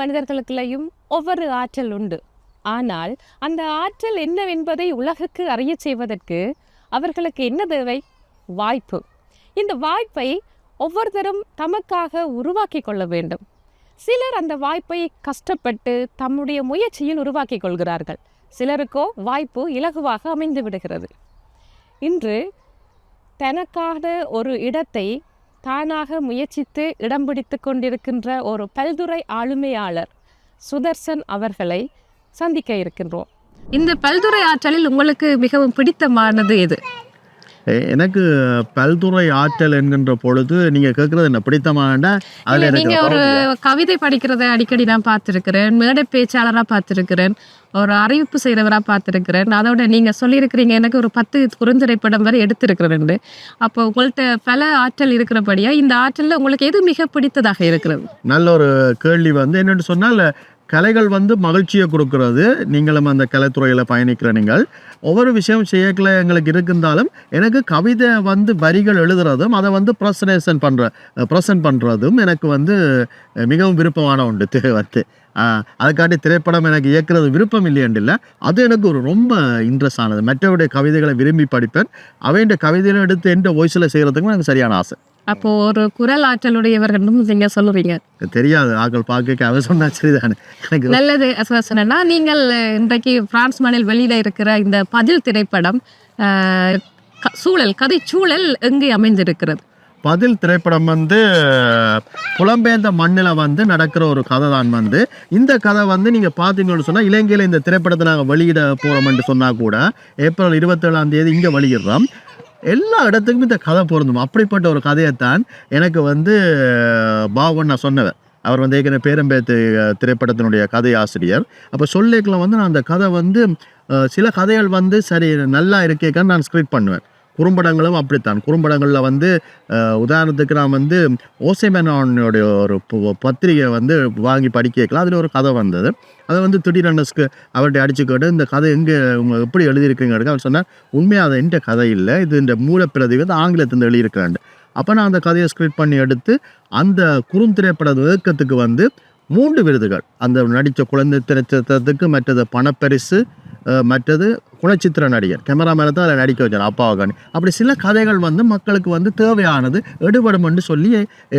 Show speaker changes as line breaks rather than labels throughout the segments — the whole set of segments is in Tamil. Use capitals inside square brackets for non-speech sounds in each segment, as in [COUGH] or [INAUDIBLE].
மனிதர்களுக்குள்ளேயும் ஒவ்வொரு ஆற்றல் உண்டு ஆனால் அந்த ஆற்றல் என்னவென்பதை உலகுக்கு அறிய செய்வதற்கு அவர்களுக்கு என்ன தேவை வாய்ப்பு இந்த வாய்ப்பை ஒவ்வொருத்தரும் தமக்காக உருவாக்கி கொள்ள வேண்டும் சிலர் அந்த வாய்ப்பை கஷ்டப்பட்டு தம்முடைய முயற்சியில் உருவாக்கி கொள்கிறார்கள் சிலருக்கோ வாய்ப்பு இலகுவாக அமைந்து விடுகிறது இன்று தனக்கான ஒரு இடத்தை தானாக முயற்சித்து இடம் பிடித்து கொண்டிருக்கின்ற ஒரு பல்துறை ஆளுமையாளர் சுதர்சன் அவர்களை சந்திக்க இருக்கின்றோம் இந்த பல்துறை ஆற்றலில் உங்களுக்கு மிகவும் பிடித்தமானது எது
எனக்கு பல்துறை ஆற்றல் என்கின்ற பொழுது நீங்க கேட்கறது என்ன பிடித்தமாண்டா
நீங்க ஒரு கவிதை படிக்கிறத அடிக்கடி நான் பார்த்துருக்கிறேன் மேடை பேச்சாளராக பார்த்துருக்கிறேன் ஒரு அறிவிப்பு செய்கிறவரா பார்த்துருக்கிறேன் அதோட நீங்கள் சொல்லியிருக்கிறீங்க எனக்கு ஒரு பத்து குறுந்திரைப்படம் வரை எடுத்திருக்கிறேன் அப்போ உங்கள்கிட்ட பல ஆற்றல் இருக்கிறபடியா இந்த ஆற்றலில் உங்களுக்கு எது மிக பிடித்ததாக இருக்கிறது
நல்ல ஒரு கேள்வி வந்து என்னென்னு சொன்னால் கலைகள் வந்து மகிழ்ச்சியை கொடுக்கறது நீங்களும் அந்த கலைத்துறையில் பயணிக்கிற நீங்கள் ஒவ்வொரு விஷயம் செய்யக்கல எங்களுக்கு இருந்தாலும் எனக்கு கவிதை வந்து வரிகள் எழுதுறதும் அதை வந்து ப்ரெசனேஷன் பண்ணுற ப்ரெசன்ட் பண்ணுறதும் எனக்கு வந்து மிகவும் விருப்பமான ஒன்று வந்து அதுக்காட்டி திரைப்படம் எனக்கு இயக்கிறது விருப்பம் இல்லையண்டு இல்லை அது எனக்கு ஒரு ரொம்ப இன்ட்ரெஸ்ட் ஆனது மற்றவருடைய கவிதைகளை விரும்பி படிப்பேன் அவையுடைய கவிதைகளை எடுத்து எந்த வயசில் செய்கிறதுக்கும் எனக்கு சரியான ஆசை
அப்போ ஒரு குரல் ஆற்றலுடையவர்கள் நீங்க சொல்லுவீங்க
தெரியாது ஆக்கள் பார்க்க அவர் சொன்னா
சரிதானே நல்லது சொன்னா நீங்கள் இன்றைக்கு பிரான்ஸ் மாநில வெளியில இருக்கிற இந்த பதில் திரைப்படம் சூழல் கதை சூழல் எங்கே
அமைந்திருக்கிறது பதில் திரைப்படம் வந்து புலம்பெயர்ந்த மண்ணில் வந்து நடக்கிற ஒரு கதை தான் வந்து இந்த கதை வந்து நீங்கள் பார்த்தீங்கன்னு சொன்னால் இலங்கையில் இந்த திரைப்படத்தை நாங்கள் வெளியிட போகிறோம்னு சொன்னால் கூட ஏப்ரல் இருபத்தேழாம் தேதி இங்கே வெளியிடுறோம் எல்லா இடத்துக்கும் இந்த கதை பொருந்தும் அப்படிப்பட்ட ஒரு கதையைத்தான் எனக்கு வந்து பாவன் நான் சொன்னவர் அவர் வந்து ஏற்கனவே பேரம்பேத்து திரைப்படத்தினுடைய கதை ஆசிரியர் அப்போ சொல்லிக்கலாம் வந்து நான் அந்த கதை வந்து சில கதைகள் வந்து சரி நல்லா இருக்கேக்கான்னு நான் ஸ்கிரிப்ட் பண்ணுவேன் குறும்படங்களும் அப்படித்தான் குறும்படங்களில் வந்து உதாரணத்துக்கு நான் வந்து ஓசைமேனோடைய ஒரு பத்திரிகை வந்து வாங்கி படிக்க வைக்கலாம் அதில் ஒரு கதை வந்தது அதை வந்து திடீரெனஸ்க்கு அவர்கிட்ட அடிச்சுக்கிட்டு இந்த கதை எங்கே உங்க எப்படி எழுதியிருக்கீங்க அவர் சொன்னால் உண்மையாக அது என்ற கதை இல்லை இது இந்த மூலப்பிரதி வந்து ஆங்கிலத்திலிருந்து எழுதியிருக்காண்டு அப்போ நான் அந்த கதையை ஸ்கிரிப்ட் பண்ணி எடுத்து அந்த குறுந்திரைப்பட இயக்கத்துக்கு வந்து மூன்று விருதுகள் அந்த நடித்த குழந்தை திரைச்சத்துக்கு மற்றது பணப்பரிசு மற்றது குணச்சித்திர நடிகர் கேமராமேனை தான் அதில் நடிக்க வச்சார் அப்பாவுக்கானி அப்படி சில கதைகள் வந்து மக்களுக்கு வந்து தேவையானது எடுபடும் என்று சொல்லி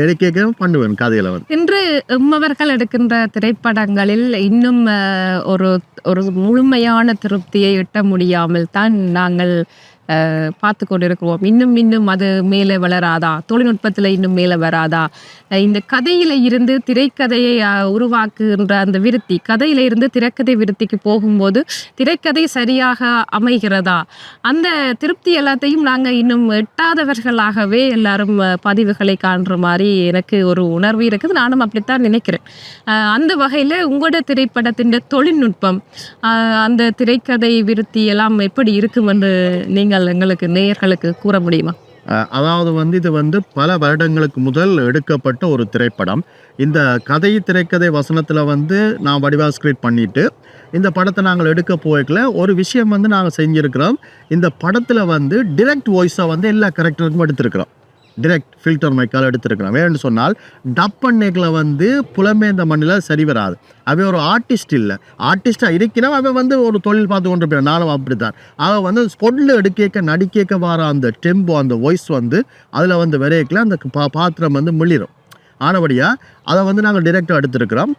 எடுக்க பண்ணுவேன் கதையில வந்து
இன்று எம்மவர்கள் எடுக்கின்ற திரைப்படங்களில் இன்னும் ஒரு ஒரு முழுமையான திருப்தியை எட்ட முடியாமல் தான் நாங்கள் பார்த்து கொண்டு இருக்கிறோம் இன்னும் இன்னும் அது மேலே வளராதா தொழில்நுட்பத்தில் இன்னும் மேலே வராதா இந்த கதையில் இருந்து திரைக்கதையை உருவாக்குகின்ற அந்த விருத்தி கதையில இருந்து திரைக்கதை விருத்திக்கு போகும்போது திரைக்கதை சரியாக அமைகிறதா அந்த திருப்தி எல்லாத்தையும் நாங்கள் இன்னும் எட்டாதவர்களாகவே எல்லாரும் பதிவுகளை காண்ற மாதிரி எனக்கு ஒரு உணர்வு இருக்குது நானும் அப்படித்தான் நினைக்கிறேன் அந்த வகையில் உங்களோட திரைப்படத்தின் தொழில்நுட்பம் அந்த திரைக்கதை விருத்தி எல்லாம் எப்படி இருக்கும் என்று நீங்கள் நீங்கள் எங்களுக்கு நேயர்களுக்கு கூற
முடியுமா அதாவது வந்து இது வந்து பல வருடங்களுக்கு முதல் எடுக்கப்பட்ட ஒரு திரைப்படம் இந்த கதை திரைக்கதை வசனத்தில் வந்து நான் வடிவாக ஸ்கிரீட் பண்ணிவிட்டு இந்த படத்தை நாங்கள் எடுக்க போய்க்கல ஒரு விஷயம் வந்து நாங்கள் செஞ்சுருக்கிறோம் இந்த படத்தில் வந்து டிரெக்ட் வாய்ஸாக வந்து எல்லா கேரக்டருக்கும் எடுத்திருக்கிறோம் டிரெக்ட் ஃபில்டர் மைக்கால் எடுத்துருக்கலாம் வேணும்னு சொன்னால் டப் வந்து புலமேந்த மண்ணில் சரி வராது அவன் ஒரு ஆர்டிஸ்ட் இல்லை ஆர்டிஸ்டாக இருக்கிறோம் அவன் வந்து ஒரு தொழில் பார்த்து கொண்டு போயிடும் நானும் அப்படி தான் அவன் வந்து ஸ்பொட்டில் எடுக்க நடிக்க வர அந்த டெம்போ அந்த வாய்ஸ் வந்து அதில் வந்து விரைக்கல அந்த பா பாத்திரம் வந்து மிளிரும் ஆனபடியாக அதை வந்து நாங்கள் டிரெக்டாக எடுத்துருக்கிறோம்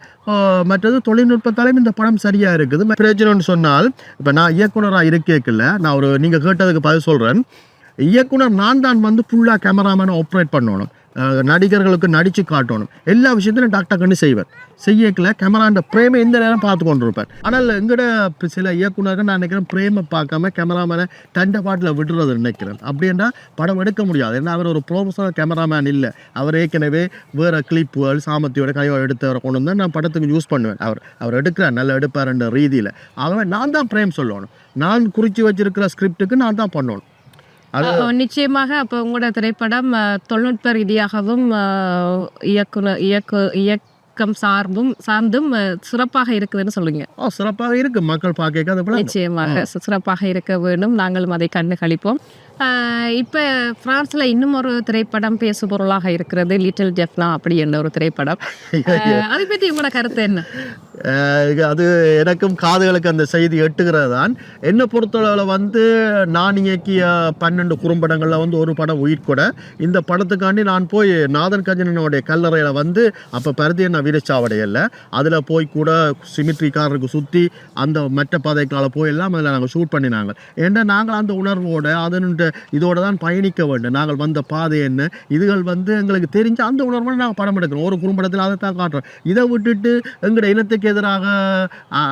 மற்றது தொழில்நுட்பத்தாலும் இந்த படம் சரியாக இருக்குது பிரச்சனைன்னு சொன்னால் இப்போ நான் இயக்குனராக இருக்கேக்கில்ல நான் ஒரு நீங்கள் கேட்டதுக்கு பதில் சொல்கிறேன் இயக்குனர் நான் தான் வந்து ஃபுல்லாக கேமராமேனை ஆப்ரேட் பண்ணணும் நடிகர்களுக்கு நடித்து காட்டணும் எல்லா விஷயத்திலும் டாக்டர் கண்டு செய்வார் செய்யக்கில் கேமராண்ட பிரேமை எந்த நேரம் பார்த்து கொண்டு இருப்பார் ஆனால் எங்கட சில இயக்குனர்கள் நான் நினைக்கிறேன் பிரேமை பார்க்காம கேமராமேனை தண்டை பாட்டில் விடுறது நினைக்கிறேன் அப்படின்னா படம் எடுக்க முடியாது ஏன்னா அவர் ஒரு ப்ரொஃபஷனல் கேமராமேன் இல்லை அவர் ஏற்கனவே வேறு கிளிப்புகள் சாமத்தியோட கையோ வர கொண்டு வந்தால் நான் படத்துக்கு யூஸ் பண்ணுவேன் அவர் அவர் எடுக்கிறார் நல்லா எடுப்பார்ன்ற ரீதியில் அவன் நான் தான் பிரேம் சொல்லணும் நான் குறித்து வச்சிருக்கிற ஸ்கிரிப்டுக்கு நான்
தான் பண்ணணும் நிச்சயமாக அப்போ உங்களோட திரைப்படம் தொழில்நுட்ப ரீதியாகவும் இயக்குனர் இயக்கு இயக்கம் சார்ந்தும் சார்ந்தும் சிறப்பாக இருக்குதுன்னு
சொல்லுங்க ஓ சிறப்பாக இருக்கு மக்கள்
பார்க்க நிச்சயமாக சிறப்பாக இருக்க வேண்டும் நாங்களும் அதை கண்டு கழிப்போம் இப்போ ஃப்ரான்ஸில் இன்னும் ஒரு திரைப்படம் பேசு பொருளாக இருக்கிறது லிட்டில் ஜெஃப்லாம் அப்படி என்ற ஒரு திரைப்படம் [LAUGHS] அதை பற்றி
உங்களோட கருத்து என்ன அது எனக்கும் காதுகளுக்கு அந்த செய்தி எட்டுகிறது தான் என்னை பொறுத்தளவில் வந்து நான் இயக்கிய பன்னெண்டு குறும்படங்களில் வந்து ஒரு படம் உயிர்கூட இந்த படத்துக்காண்டி நான் போய் நாதன் கஞ்சனனுடைய கல்லறையில் வந்து அப்போ பருத்தி என்ன வீரச்சாவடையில் அதில் போய் கூட சிமிட்ரிக்காரருக்கு சுற்றி அந்த மற்ற பாதைக்கால போய் எல்லாம் அதில் நாங்கள் ஷூட் பண்ணினாங்க ஏன்னா நாங்கள் அந்த உணர்வோடு அதனுட்டு இதோடு தான் பயணிக்க வேண்டும் நாங்கள் வந்த பாதை என்ன இதுகள் வந்து எங்களுக்கு தெரிஞ்சு அந்த உணர்வு நாங்கள் படம் எடுக்கிறோம் ஒரு குறும்படத்தில் அதை தான் காட்டுறோம் இதை விட்டுட்டு எங்களுடைய இனத்துக்கு எதிராக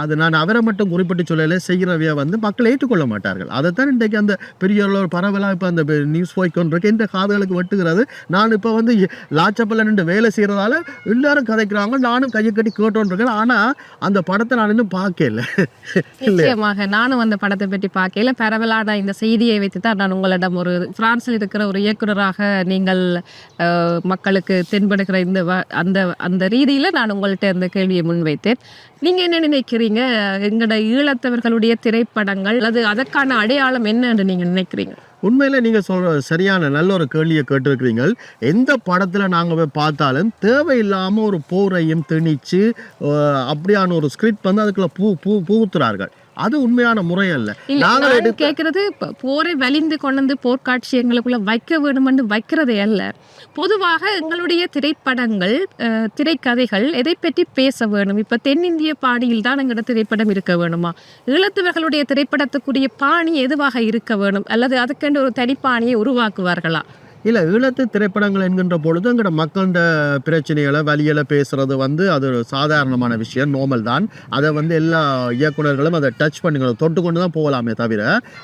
அது நான் அவரை மட்டும் குறிப்பிட்டு சொல்லலை செய்கிறவைய வந்து மக்கள் ஏற்றுக்கொள்ள மாட்டார்கள் அதைத்தான் இன்றைக்கு அந்த பெரிய ஒரு பரவலாக இப்போ அந்த நியூஸ் போய்க்கொண்டிருக்கு இந்த காதுகளுக்கு வெட்டுகிறது நான் இப்போ வந்து லாச்சப்பில் நின்று வேலை செய்கிறதால எல்லாரும் கதைக்கிறாங்க நானும் கையை கட்டி கேட்டோன்றிருக்கேன் ஆனால் அந்த படத்தை
நான் இன்னும் பார்க்கல நிச்சயமாக நானும் அந்த படத்தை பற்றி பார்க்கல பரவலாக இந்த செய்தியை வைத்து தான் நான் உங்களுக்கு உங்களிடம் ஒரு பிரான்ஸில் இருக்கிற ஒரு இயக்குனராக நீங்கள் மக்களுக்கு தென்படுகிற இந்த அந்த அந்த ரீதியில் நான் உங்கள்கிட்ட அந்த கேள்வியை முன்வைத்தேன் நீங்கள் என்ன நினைக்கிறீங்க எங்களோட ஈழத்தவர்களுடைய திரைப்படங்கள் அல்லது அதற்கான அடையாளம் என்ன நீங்கள்
நினைக்கிறீங்க உண்மையில் நீங்கள் சொல்கிற சரியான நல்ல ஒரு கேள்வியை கேட்டிருக்கிறீங்க எந்த படத்தில் நாங்கள் போய் பார்த்தாலும் தேவையில்லாமல் ஒரு போரையும் திணிச்சு அப்படியான ஒரு ஸ்கிரிப்ட் வந்து அதுக்குள்ளே பூ பூ பூத்துறார்கள் அது உண்மையான முறை அல்ல
நாங்கள் கேட்கறது போரை வலிந்து கொண்டு வந்து போர்க்காட்சி எங்களுக்குள்ள வைக்க வேணுமென்று வைக்கிறதே அல்ல பொதுவாக எங்களுடைய திரைப்படங்கள் திரைக்கதைகள் எதை பற்றி பேச வேணும் இப்போ தென்னிந்திய பாணியில் தான் எங்களோட திரைப்படம் இருக்க வேணுமா ஈழத்தவர்களுடைய திரைப்படத்துக்குரிய பாணி எதுவாக இருக்க வேணும் அல்லது அதுக்கென்று ஒரு தனிப்பாணியை உருவாக்குவார்களா
இல்லை ஈழத்து திரைப்படங்கள் என்கின்ற பொழுது எங்கள்ட மக்கள்கிட்ட பிரச்சனைகளை வழியில் பேசுகிறது வந்து அது ஒரு சாதாரணமான விஷயம் நோமல் தான் அதை வந்து எல்லா இயக்குநர்களும் அதை டச் பண்ணிக்கணும் தொட்டு கொண்டு தான் போகலாமே தவிர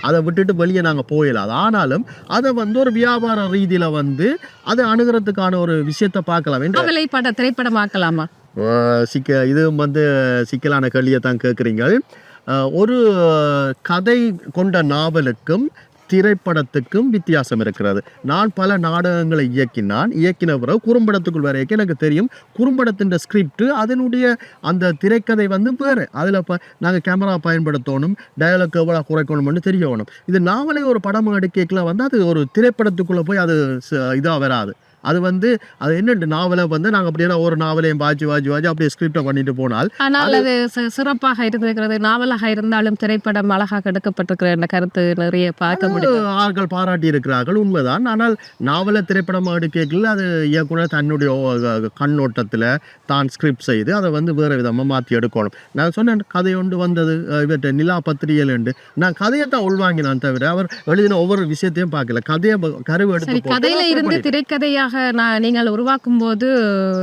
அதை விட்டுட்டு வெளியே நாங்கள் போயிடலாம் ஆனாலும் அதை வந்து ஒரு வியாபார ரீதியில் வந்து அதை அணுகிறதுக்கான ஒரு
விஷயத்தை பார்க்கலாம் திரைப்படம் பார்க்கலாமா
சிக்க இதுவும் வந்து சிக்கலான கேள்வியை தான் கேட்குறீங்க ஒரு கதை கொண்ட நாவலுக்கும் திரைப்படத்துக்கும் வித்தியாசம் இருக்கிறது நான் பல நாடகங்களை இயக்கினான் இயக்கின பிறகு குறும்படத்துக்குள் வேற இயக்க எனக்கு தெரியும் குறும்படத்தின் ஸ்கிரிப்ட் அதனுடைய அந்த திரைக்கதை வந்து வேறு அதில் இப்போ நாங்கள் கேமரா பயன்படுத்தணும் டயலாக் எவ்வளோ குறைக்கணும்னு தெரியணும் இது நாவலே ஒரு படம் எடுக்கலாம் வந்து அது ஒரு திரைப்படத்துக்குள்ளே போய் அது இதாக வராது அது வந்து அது என்ன நாவலை வந்து நாங்கள் அப்படியே ஒரு நாவலையும் வாஜி வாஜி வாஜி அப்படியே ஸ்கிரிப்ட பண்ணிட்டு போனால்
ஆனால் அது சிறப்பாக இருந்திருக்கிறது நாவலாக இருந்தாலும் திரைப்படம் அழகாக எடுக்கப்பட்டிருக்கிற என்ற கருத்து நிறைய பார்க்க
முடியும் ஆட்கள் பாராட்டி இருக்கிறார்கள் உண்மைதான் ஆனால் நாவலை திரைப்படமாக எடுக்கல அது இயக்குனர் தன்னுடைய கண்ணோட்டத்தில் தான் ஸ்கிரிப்ட் செய்து அதை வந்து வேறு விதமாக மாற்றி எடுக்கணும் நான் சொன்னேன் கதை ஒன்று வந்தது இவற்றை நிலா பத்திரிகையில் என்று நான் கதையை தான் உள்வாங்கினான் தவிர அவர் எழுதின ஒவ்வொரு விஷயத்தையும்
பார்க்கல கதையை கருவெடுத்து எடுத்து கதையில இருந்து திரைக்கதையாக அதுக்காக நான் நீங்கள் உருவாக்கும் போது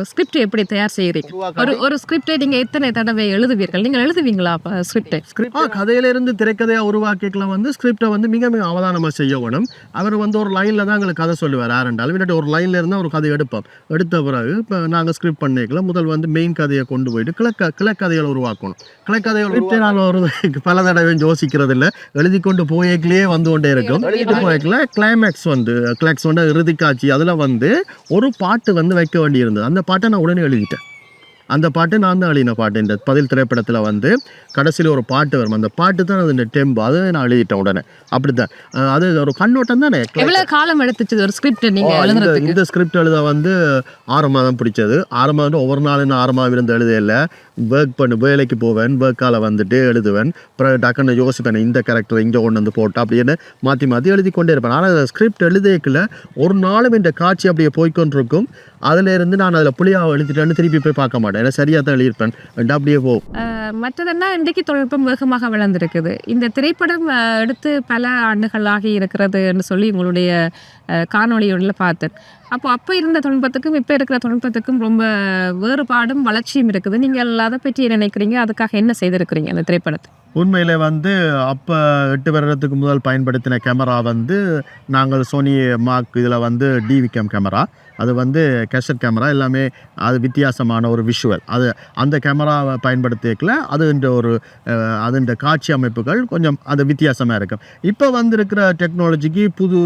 ஸ்கிரிப்ட் எப்படி தயார் செய்கிறீங்க ஒரு ஒரு ஸ்கிரிப்டை நீங்கள் எத்தனை தடவை எழுதுவீர்கள் நீங்கள் எழுதுவீங்களா
ஸ்கிரிப்டை ஸ்கிரிப்டா கதையிலிருந்து திரைக்கதையாக உருவாக்கிக்கலாம் வந்து ஸ்கிரிப்டை வந்து மிக மிக அவதானமாக செய்யணும் அவர் வந்து ஒரு லைனில் தான் எங்களுக்கு கதை சொல்லுவார் ஆரண்டால் இல்லாட்டி ஒரு லைனில் இருந்தால் ஒரு கதை எடுப்போம் எடுத்த பிறகு இப்போ நாங்கள் ஸ்கிரிப்ட் பண்ணிக்கலாம் முதல் வந்து மெயின் கதையை கொண்டு போயிட்டு கிழக்க கிழக்கதைகளை உருவாக்கணும் கிழக்கதைகள் நான் ஒரு [LAUGHS] பல தடவை யோசிக்கிறது இல்லை எழுதி கொண்டு போயக்கிலேயே வந்து கொண்டே இருக்கும் கிளைமேக்ஸ் வந்து கிளாக்ஸ் வந்து இறுதி காட்சி அதில் வந்து ஒரு பாட்டு வந்து வைக்க வேண்டியிருந்தது அந்த பாட்டை நான் உடனே எழுதிட்டேன் அந்த பாட்டு நான் தான் எழுதின பாட்டு இந்த பதில் திரைப்படத்தில் வந்து கடைசியில் ஒரு பாட்டு வரும் அந்த பாட்டு தான் அது இந்த டெம்பு அதை நான் எழுதிட்டேன் உடனே அப்படி தான் அது ஒரு கண்ணோட்டம் தானே
எவ்வளோ காலம் எடுத்துச்சு ஒரு ஸ்கிரிப்ட்
நீங்கள் இந்த ஸ்கிரிப்ட் எழுத வந்து ஆறு மாதம் பிடிச்சது ஆறு மாதம் ஒவ்வொரு நாளும் ஆறு மாதம் இருந்து எழுதையில் ஒர்க் பண்ணு வேலைக்கு போவேன் ஒர்க்கால் வந்துட்டு எழுதுவேன் அப்புறம் டக்குன்னு யோசிப்பேன் இந்த கேரக்டர் இங்கே கொண்டு வந்து போட்டோம் அப்படின்னு மாற்றி மாற்றி எழுதி கொண்டே இருப்பேன் ஆனால் அந்த ஸ்கிரிப்ட் எழுதியக்குள்ள ஒரு நாளும் இந்த காட்சி அப்படியே போய்க்கொண்டிருக்கும் அதிலேருந்து நான் அதில் புளியாக எழுதிட்டேன்னு திருப்பி போய் பார்க்க மாட்டேன் ஏன்னா சரியாக தான் எழுதியிருப்பேன் அப்படியே
போகும் மற்றதெல்லாம் இன்றைக்கு தொழில்நுட்பம் வேகமாக வளர்ந்துருக்குது இந்த திரைப்படம் எடுத்து பல ஆண்டுகளாகி இருக்கிறதுன்னு சொல்லி உங்களுடைய காணொலியோட பார்த்தேன் அப்போ அப்போ இருந்த தொழில்நுட்பத்துக்கும் இப்போ இருக்கிற தொழில்நுட்பத்துக்கும் ரொம்ப வேறுபாடும் வளர்ச்சியும் இருக்குது நீங்கள் எல்லாத பற்றி நினைக்கிறீங்க அதுக்காக என்ன செய்திருக்கிறீங்க அந்த திரைப்படத்தை உண்மையில் வந்து
அப்போ எட்டு வருடத்துக்கு முதல் பயன்படுத்தின கேமரா வந்து நாங்கள் சோனி மார்க் இதில் வந்து டிவிகேம் கேமரா அது வந்து கேசட் கேமரா எல்லாமே அது வித்தியாசமான ஒரு விஷுவல் அது அந்த கேமராவை பயன்படுத்திக்கல அதுன்ற ஒரு அதுன்ற காட்சி அமைப்புகள் கொஞ்சம் அது வித்தியாசமாக இருக்கும் இப்போ வந்திருக்கிற டெக்னாலஜிக்கு புது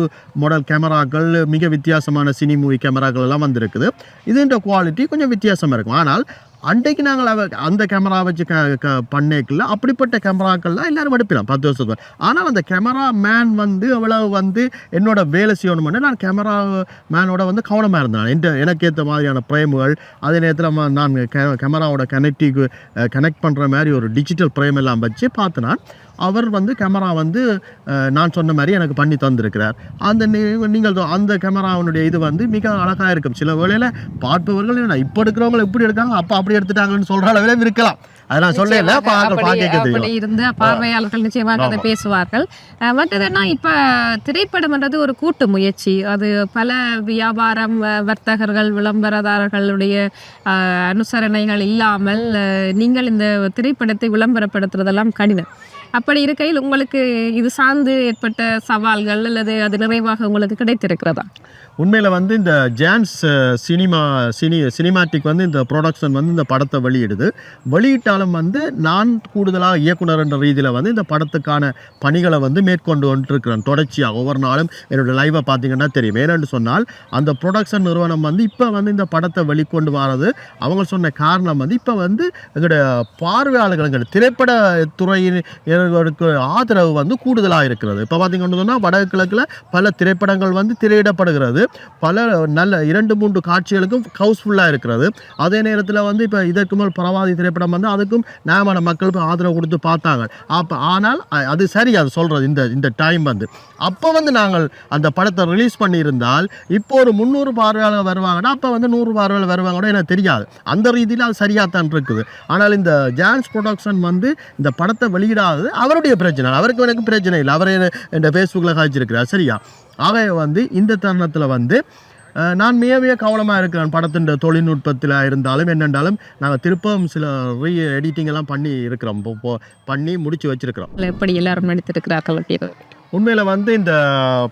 மாடல் கேமராக்கள் மிக வித்தியாசமான சினி மூவி கேமராக்கள் எல்லாம் வந்திருக்குது இதுன்ற குவாலிட்டி கொஞ்சம் வித்தியாசமாக இருக்கும் ஆனால் அன்றைக்கு நாங்கள் அவ அந்த கேமரா வச்சு க க பண்ணேக்கில் அப்படிப்பட்ட கேமராக்கள்லாம் எல்லோரும் எடுப்பிடலாம் பத்து வருஷத்துக்கு ஆனால் அந்த கேமரா மேன் வந்து அவ்வளோ வந்து என்னோட வேலை செய்யணும்னு நான் கேமரா மேனோட வந்து கவனமாக இருந்தேன் என் எனக்கு ஏற்ற மாதிரியான ப்ரேமுகள் அதே நேரத்தில் நான் கே கேமராவோட கனெக்டிவ் கனெக்ட் பண்ணுற மாதிரி ஒரு டிஜிட்டல் பிரேம் எல்லாம் வச்சு பார்த்து நான் அவர் வந்து கேமரா வந்து நான் சொன்ன மாதிரி எனக்கு பண்ணி தந்திருக்கிறார் அந்த நீங்கள் அந்த கேமராவினுடைய இது வந்து மிக அழகாக இருக்கும் சில வேளையில் பார்ப்பவர்கள் என்ன இப்போ எடுக்கிறவங்க இப்படி எடுக்காங்க அப்போ அப்படி எடுத்துட்டாங்கன்னு சொல்கிற அளவில் இருக்கலாம்
இருந்த பார்வையாளர்கள் நிச்சயமாக அதை பேசுவார்கள் மற்றதுன்னா இப்ப திரைப்படம்ன்றது ஒரு கூட்டு முயற்சி அது பல வியாபாரம் வர்த்தகர்கள் விளம்பரதாரர்களுடைய அனுசரணைகள் இல்லாமல் நீங்கள் இந்த திரைப்படத்தை விளம்பரப்படுத்துறதெல்லாம் கடினம் அப்படி இருக்கையில் உங்களுக்கு இது சார்ந்து ஏற்பட்ட சவால்கள் அல்லது அது நிறைவாக உங்களுக்கு கிடைத்திருக்கிறதா
உண்மையில் வந்து இந்த ஜான்ஸ் சினிமா சினி சினிமாட்டிக் வந்து இந்த ப்ரொடக்ஷன் வந்து இந்த படத்தை வெளியிடுது வெளியிட்டாலும் வந்து நான் கூடுதலாக இயக்குனர்ன்ற ரீதியில் வந்து இந்த படத்துக்கான பணிகளை வந்து மேற்கொண்டு வந்துட்டுருக்கிறேன் தொடர்ச்சியாக ஒவ்வொரு நாளும் என்னுடைய லைவை பார்த்தீங்கன்னா தெரியும் ஏன்னு சொன்னால் அந்த ப்ரொடக்ஷன் நிறுவனம் வந்து இப்போ வந்து இந்த படத்தை வெளிக்கொண்டு வர்றது அவங்க சொன்ன காரணம் வந்து இப்போ வந்து எங்களுடைய பார்வையாளர்கள் திரைப்பட துறையினருக்கு ஆதரவு வந்து கூடுதலாக இருக்கிறது இப்போ பார்த்தீங்கன்னு சொன்னால் வடகிழக்கில் பல திரைப்படங்கள் வந்து திரையிடப்படுகிறது பல நல்ல இரண்டு மூன்று காட்சிகளுக்கும் ஹவுஸ்ஃபுல்லாக இருக்கிறது அதே நேரத்தில் வந்து இப்போ இதற்கு மேல் பரவாதி திரைப்படம் வந்து அதுக்கும் நியாயமான மக்களுக்கு ஆதரவு கொடுத்து பார்த்தாங்க அப்போ ஆனால் அது சரி அது சொல்கிறது இந்த இந்த டைம் வந்து அப்போ வந்து நாங்கள் அந்த படத்தை ரிலீஸ் பண்ணியிருந்தால் இப்போ ஒரு முந்நூறு பார்வையாளர் வருவாங்கன்னா அப்போ வந்து நூறு பார்வையாளர் வருவாங்கன்னா எனக்கு தெரியாது அந்த ரீதியில் அது சரியாக தான் இருக்குது ஆனால் இந்த ஜான்ஸ் ப்ரொடக்ஷன் வந்து இந்த படத்தை வெளியிடாது அவருடைய பிரச்சனை அவருக்கு எனக்கு பிரச்சனை இல்லை அவரே இந்த ஃபேஸ்புக்கில் காய்ச்சிருக்கிறார் சரியா ஆகவே வந்து இந்த தருணத்தில் வந்து நான் மிக மிக இருக்கிறேன் படத்தின் தொழில்நுட்பத்தில் இருந்தாலும் என்னென்றாலும் நாங்கள் திருப்பம் சில ரீ எடிட்டிங் எல்லாம் பண்ணி இருக்கிறோம் பண்ணி முடித்து வச்சுருக்கிறோம்
எப்படி எல்லாரும் நடித்திருக்கிறார்கள்
உண்மையில் வந்து இந்த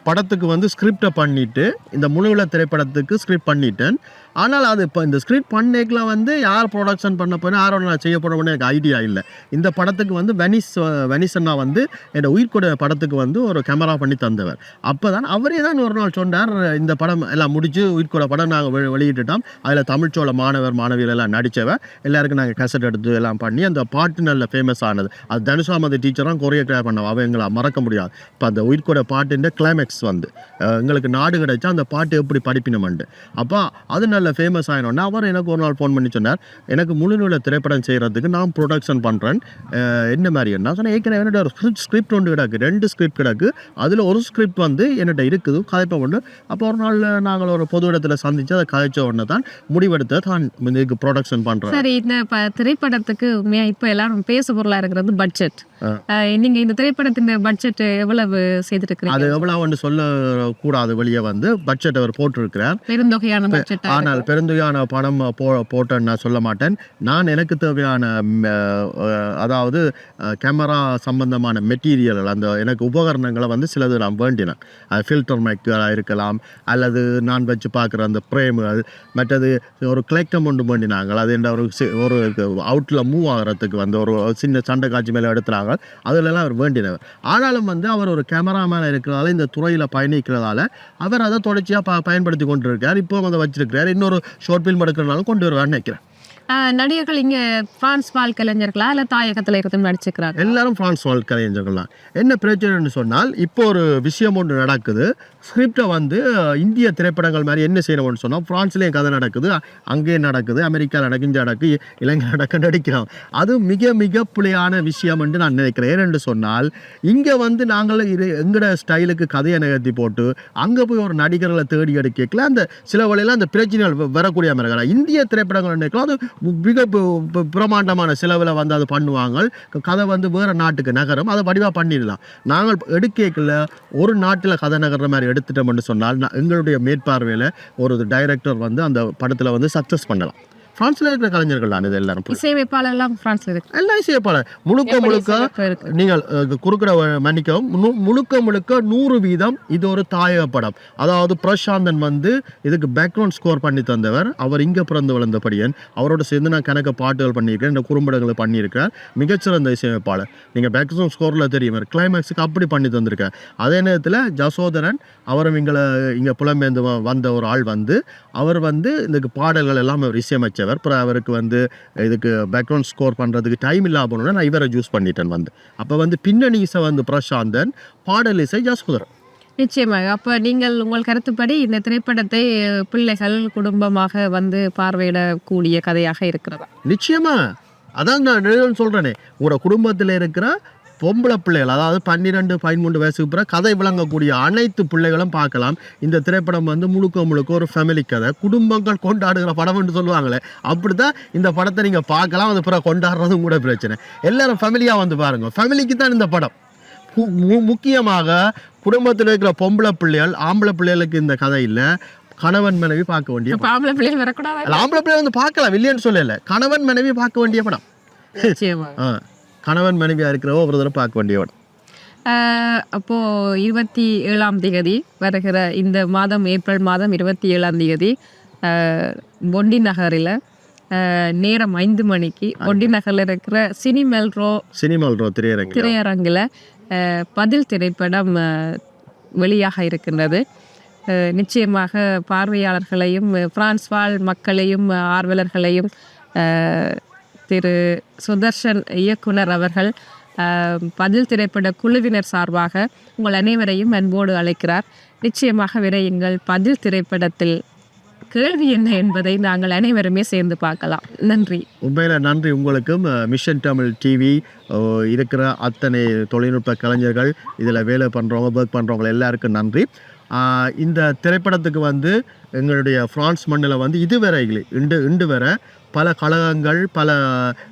படத்துக்கு வந்து ஸ்கிரிப்டை பண்ணிவிட்டு இந்த முழுவில திரைப்படத்துக்கு ஸ்கிரிப்ட் பண்ணிட்டேன் ஆனால் அது இப்போ இந்த ஸ்கிரிப்ட் பண்ணேக்கில் வந்து யார் ப்ரொடக்ஷன் பண்ண போனேன் யாரோட நான் செய்ய போகிறோம்னு எனக்கு ஐடியா இல்லை இந்த படத்துக்கு வந்து வெனிஸ் வெனிசன்னா வந்து என்னோட உயிர்க்குடைய படத்துக்கு வந்து ஒரு கேமரா பண்ணி தந்தவர் அப்போ தான் அவரே தான் ஒரு நாள் சொன்னார் இந்த படம் எல்லாம் முடிச்சு உயிர்கூட படம் நாங்கள் வெளியிட்டுட்டோம் அதில் தமிழ்ச்சோள மாணவர் மாணவியர் எல்லாம் நடித்தவர் எல்லாருக்கும் நாங்கள் கசட் எடுத்து எல்லாம் பண்ணி அந்த பாட்டு நல்ல ஃபேமஸ் ஆனது அது தனுஷாம் அந்த டீச்சரும் கொரியோகிராஃப் பண்ண அவ எங்களை மறக்க முடியாது இப்போ அந்த உயிர்கூட பாட்டுன்ற கிளைமேக்ஸ் வந்து எங்களுக்கு நாடு கிடைச்சா அந்த பாட்டு எப்படி படிப்பினமண்டு அப்போ அது நல்ல இன்டர்நேஷ்னலில் ஃபேமஸ் ஆகினோன்னா அவர் எனக்கு ஒரு நாள் ஃபோன் பண்ணி சொன்னார் எனக்கு முழுநூல திரைப்படம் செய்கிறதுக்கு நான் ப்ரொடக்ஷன் பண்ணுறேன் என்ன மாதிரி என்ன சொன்னால் ஏற்கனவே என்னோட ஒரு ஸ்கிரிப்ட் ஒன்று கிடக்கு ரெண்டு ஸ்கிரிப்ட் கிடக்கு அதில் ஒரு ஸ்கிரிப்ட் வந்து என்னோட இருக்குது கதைப்பை ஒன்று அப்போ ஒரு நாள் நாங்கள் ஒரு பொது இடத்துல சந்தித்து அதை கதைச்ச உடனே தான் முடிவெடுத்த தான் இதுக்கு ப்ரொடக்ஷன் பண்ணுறேன்
சரி இந்த திரைப்படத்துக்கு உண்மையாக இப்போ எல்லாரும் பேச பொருளாக இருக்கிறது பட்ஜெட் நீங்கள் இந்த திரைப்படத்தின் பட்ஜெட் எவ்வளவு
செய்திருக்கிறீங்க அது ஒன்று சொல்ல கூடாது வெளியே வந்து பட்ஜெட் அவர் போட்டிருக்கிறார் பெருந்தொகையான பட்ஜெட் ஆனா ஆனால் பெருந்தொகையான பணம் போ போட்டேன்னு நான் சொல்ல மாட்டேன் நான் எனக்கு தேவையான அதாவது கேமரா சம்பந்தமான மெட்டீரியல் அந்த எனக்கு உபகரணங்களை வந்து சிலது நான் வேண்டினேன் அது ஃபில்டர் மைக்களாக இருக்கலாம் அல்லது நான் வச்சு பார்க்குற அந்த பிரேம்கள் மற்றது ஒரு கிளைக்கம் ஒன்று வேண்டினாங்க அது என்ன ஒரு ஒரு அவுட்டில் மூவ் ஆகிறதுக்கு வந்து ஒரு சின்ன சண்டை காட்சி மேலே எடுத்துறாங்க அதிலெல்லாம் அவர் வேண்டினவர் ஆனாலும் வந்து அவர் ஒரு கேமராமேன் இருக்கிறதால இந்த துறையில் பயணிக்கிறதால அவர் அதை தொடர்ச்சியாக ப பயன்படுத்தி கொண்டிருக்கார் இப்போ வந்து வச்சிருக்கிறார் இன்னும் இன்னொரு ஷோர்ட் ஃபில்ம் எடுக்கிறனாலும் கொண்டு வருவான்னு
நினைக்கிறேன் நடிகர்கள் இங்கே பிரான்ஸ் வாழ் கலைஞர்களா இல்லை தாயகத்தில்
இருந்து நடிச்சுக்கிறாங்க எல்லாரும் பிரான்ஸ் கலைஞர்கள் தான் என்ன பிரச்சனைன்னு சொன்னால் இப்போ ஒரு விஷயம் ஒன்று நடக்குது ஸ்கிரிப்டை வந்து இந்திய திரைப்படங்கள் மாதிரி என்ன செய்யணும்னு சொன்னால் ஃப்ரான்ஸ்லேயும் கதை நடக்குது அங்கேயும் நடக்குது அமெரிக்கா நடக்கும் நடக்கு இலங்கை நடக்க நடிக்கிறோம் அது மிக மிக பிழையான விஷயம் என்று நான் நினைக்கிறேன் ஏனென்று சொன்னால் இங்கே வந்து நாங்கள் இது எங்கட ஸ்டைலுக்கு கதையை நிகழ்த்தி போட்டு அங்கே போய் ஒரு நடிகர்களை தேடி எடுக்கல அந்த சில வழியில் அந்த பிரச்சனைகள் வரக்கூடிய மாதிரி இந்திய திரைப்படங்கள் நினைக்கலாம் அது மிக பிரமாண்டமான செலவில் வந்து அதை பண்ணுவாங்க கதை வந்து வேறு நாட்டுக்கு நகரம் அதை வடிவாக பண்ணிடலாம் நாங்கள் எடுக்கல ஒரு நாட்டில் கதை நகர்ற மாதிரி எடுத்துட்டோம்னு சொன்னால் எங்களுடைய மேற்பார்வையில் ஒரு டைரக்டர் வந்து அந்த படத்தில் வந்து சக்ஸஸ் பண்ணலாம் பிரான்ஸ்ல இருக்கிற கலைஞர்கள்
தான் இது எல்லாரும் இசையமைப்பாளர் எல்லாம் பிரான்ஸ்ல இருக்கு
எல்லாம் இசையமைப்பாளர் முழுக்க முழுக்க நீங்கள் குறுக்கிட மன்னிக்கவும் முழுக்க முழுக்க நூறு வீதம் இது ஒரு தாயக படம் அதாவது பிரசாந்தன் வந்து இதுக்கு பேக்ரவுண்ட் ஸ்கோர் பண்ணி தந்தவர் அவர் இங்கே பிறந்து வளர்ந்தபடியன் அவரோட சேர்ந்து நான் கணக்க பாட்டுகள் பண்ணியிருக்கேன் இந்த குறும்படங்களை பண்ணியிருக்கிறேன் மிகச்சிறந்த இசையமைப்பாளர் நீங்கள் பேக்ரவுண்ட் ஸ்கோரில் தெரியும் கிளைமேக்ஸுக்கு அப்படி பண்ணி தந்திருக்கேன் அதே நேரத்தில் ஜசோதரன் அவரும் இங்களை இங்கே புலம்பெயர்ந்து வந்த ஒரு ஆள் வந்து அவர் வந்து இந்த பாடல்கள் எல்லாம் இசையமைச்சர் ஆரம்பித்தவர் அப்புறம் அவருக்கு வந்து இதுக்கு பேக்ரவுண்ட் ஸ்கோர் பண்ணுறதுக்கு டைம் இல்லாமல் நான் இவரை சூஸ் பண்ணிட்டேன் வந்து அப்போ வந்து பின்னணி இசை வந்து பிரசாந்தன் பாடல் இசை
ஜாஸ்குதரன் நிச்சயமாக அப்போ நீங்கள் உங்கள் கருத்துப்படி இந்த திரைப்படத்தை பிள்ளைகள் குடும்பமாக வந்து பார்வையிடக்கூடிய கதையாக இருக்கிறதா
நிச்சயமாக அதான் நான் சொல்கிறேனே உங்களோட குடும்பத்தில் இருக்கிற பொம்பளை பிள்ளைகள் அதாவது பன்னிரெண்டு பதிமூன்று வயசுக்கு பிறகு கதை விளங்கக்கூடிய அனைத்து பிள்ளைகளும் பார்க்கலாம் இந்த திரைப்படம் வந்து முழுக்க முழுக்க ஒரு ஃபேமிலி கதை குடும்பங்கள் கொண்டாடுகிற படம் என்று சொல்லுவாங்களே அப்படி தான் இந்த படத்தை நீங்கள் பார்க்கலாம் அது பிறகு கொண்டாடுறதும் கூட பிரச்சனை எல்லாரும் ஃபேமிலியாக வந்து பாருங்கள் ஃபேமிலிக்கு தான் இந்த படம் முக்கியமாக குடும்பத்தில் இருக்கிற பொம்பளை பிள்ளைகள் ஆம்பளை பிள்ளைகளுக்கு இந்த கதை இல்லை கணவன் மனைவி பார்க்க வேண்டிய
ஆம்பளை பிள்ளைகள் வரக்கூடாது
ஆம்பளை பிள்ளைகள் வந்து பார்க்கலாம் இல்லைன்னு சொல்லல கணவன் மனைவி பார்க்க வேண்டிய படம் ஆ கணவன் மனைவியாக இருக்கிறவோ ஒரு தடவை பார்க்க வேண்டியவன்
அப்போது இருபத்தி ஏழாம் தேதி வருகிற இந்த மாதம் ஏப்ரல் மாதம் இருபத்தி ஏழாம் தேதி பொண்டி நகரில் நேரம் ஐந்து மணிக்கு ஒண்டி நகரில் இருக்கிற சினிமெல்ரோ
சினிமெல்ரோ திரையரங்க
திரையரங்கில் பதில் திரைப்படம் வெளியாக இருக்கின்றது நிச்சயமாக பார்வையாளர்களையும் பிரான்ஸ் வாழ் மக்களையும் ஆர்வலர்களையும் திரு சுதர்ஷன் இயக்குனர் அவர்கள் பதில் திரைப்பட குழுவினர் சார்பாக உங்கள் அனைவரையும் அன்போடு அழைக்கிறார் நிச்சயமாக விரையுங்கள் பதில் திரைப்படத்தில் கேள்வி என்ன என்பதை நாங்கள் அனைவருமே சேர்ந்து பார்க்கலாம் நன்றி
உண்மையில் நன்றி உங்களுக்கும் மிஷன் தமிழ் டிவி இருக்கிற அத்தனை தொழில்நுட்ப கலைஞர்கள் இதில் வேலை பண்ணுறவங்க ஒர்க் பண்ணுறவங்க எல்லாருக்கும் நன்றி இந்த திரைப்படத்துக்கு வந்து எங்களுடைய ஃப்ரான்ஸ் மண்ணில் வந்து இதுவரை இண்டு இண்டு வரை பல கழகங்கள் பல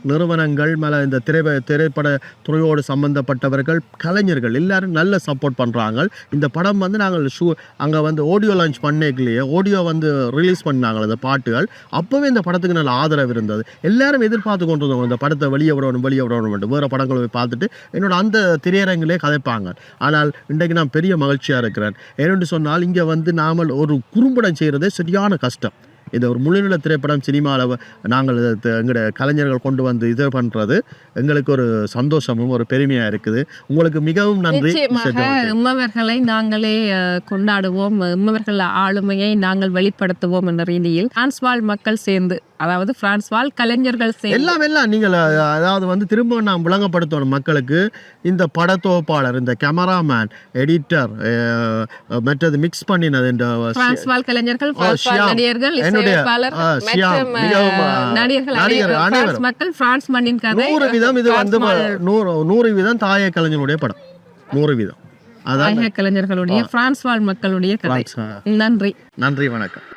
நிறுவனங்கள் மல இந்த திரைப்பட திரைப்பட துறையோடு சம்மந்தப்பட்டவர்கள் கலைஞர்கள் எல்லோரும் நல்ல சப்போர்ட் பண்ணுறாங்க இந்த படம் வந்து நாங்கள் ஷூ அங்கே வந்து ஆடியோ லான்ச் பண்ணிக்கலையே ஆடியோ வந்து ரிலீஸ் பண்ணாங்க அந்த பாட்டுகள் அப்போவே இந்த படத்துக்கு நல்ல ஆதரவு இருந்தது எல்லாரும் எதிர்பார்த்து கொண்டு வந்தவங்க இந்த படத்தை வெளியே விடணும் வெளியே விடணும் வேறு படங்களை போய் பார்த்துட்டு என்னோட அந்த திரையரங்கிலே கதைப்பாங்க ஆனால் இன்றைக்கு நான் பெரிய மகிழ்ச்சியாக இருக்கிறேன் ஏன்னு சொன்னால் இங்கே வந்து நாமல் ஒரு குறும்படம் செய்கிறதே சரியான கஷ்டம் இது ஒரு முழுநில திரைப்படம் சினிமாவில் நாங்கள் எங்களோட கலைஞர்கள் கொண்டு வந்து இது பண்ணுறது எங்களுக்கு ஒரு சந்தோஷமும் ஒரு பெருமையாக இருக்குது உங்களுக்கு மிகவும் நன்றி
உம்மவர்களை நாங்களே கொண்டாடுவோம் உம்மவர்கள் ஆளுமையை நாங்கள் வெளிப்படுத்துவோம் என்ற ரீதியில் ஆன்ஸ்வால் மக்கள் சேர்ந்து அதாவது பிரான்ஸ் வாழ் கலைஞர்கள்
எல்லாம் எல்லாம் நீங்கள் அதாவது வந்து திரும்ப நாம் விளங்கப்படுத்தணும் மக்களுக்கு இந்த படத்தொகுப்பாளர் இந்த கேமராமேன் எடிட்டர் மற்றது மிக்ஸ்
பண்ணினது இந்த பிரான்ஸ் வாழ் கலைஞர்கள் நூறு
இது வந்து நூறு நூறு வீதம் படம் நூறு வீதம்
கலைஞர்களுடைய பிரான்ஸ் வாழ் மக்களுடைய நன்றி
நன்றி வணக்கம்